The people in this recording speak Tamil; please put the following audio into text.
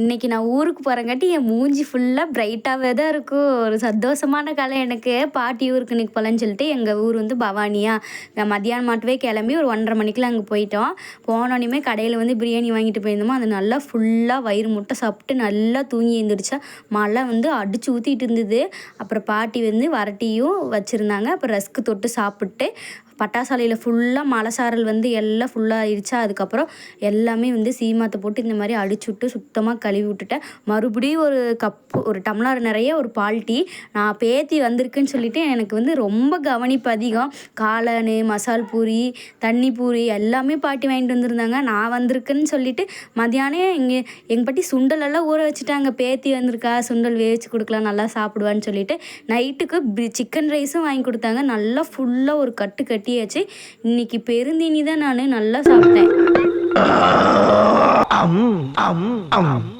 இன்னைக்கு நான் ஊருக்கு போகிறங்காட்டி என் மூஞ்சி ஃபுல்லாக பிரைட்டாகவே தான் இருக்கும். ஒரு சந்தோஷமான காலம் எனக்கு. பாட்டி ஊருக்கு இன்னைக்கு போகலன்னு சொல்லிட்டு எங்கள் ஊர் வந்து பவானியா. நான் மத்தியானம் மாட்டவே கிளம்பி ஒரு ஒன்றரை மணிக்கெலாம் அங்கே போயிட்டோம். போனோடனே கடையில் வந்து பிரியாணி வாங்கிட்டு போயிருந்தோமோ அது நல்லா ஃபுல்லாக வயிறு முட்டை சாப்பிட்டு நல்லா தூங்கி எழுந்திரிச்சா மழை வந்து அடிச்சு ஊற்றிட்டு இருந்தது. அப்புறம் பாட்டி வந்து வரட்டியும் வச்சுருந்தாங்க. அப்புறம் ரஸ்க்கு தொட்டு சாப்பிட்டு பட்டாசாலையில் ஃபுல்லாக மலைசாரல் வந்து எல்லாம் ஃபுல்லாக ஆயிடுச்சா. அதுக்கப்புறம் எல்லாமே வந்து சீமாத்தை போட்டு இந்த மாதிரி அடிச்சு விட்டு சுத்தமாக கழுவி விட்டுட்டேன். மறுபடியும் ஒரு கப்பு ஒரு டம்ளர் நிறைய ஒரு பால் டீ நான் பேத்தி வந்திருக்குன்னு சொல்லிட்டு எனக்கு வந்து ரொம்ப கவனிப்பு அதிகம். காளான் மசால் பூரி தண்ணி பூரி எல்லாமே பாட்டி வாங்கிட்டு வந்திருந்தாங்க. நான் வந்திருக்குன்னு சொல்லிட்டு மதியானம் இங்கே எங்கள் பாட்டி சுண்டலெல்லாம் ஊற வச்சுட்டாங்க. பேத்தி வந்திருக்கா சுண்டல் வேவிச்சு கொடுக்கலாம் நல்லா சாப்பிடுவான்னு சொல்லிட்டு நைட்டுக்கு சிக்கன் ரைஸும் வாங்கி கொடுத்தாங்க. நல்லா ஃபுல்லாக ஒரு கட்டு கட்டியாச்சு. இன்னைக்கு பெருந்தீனி தான் நான் நல்லா சாப்பிட்டேன். அம் அம் அம்.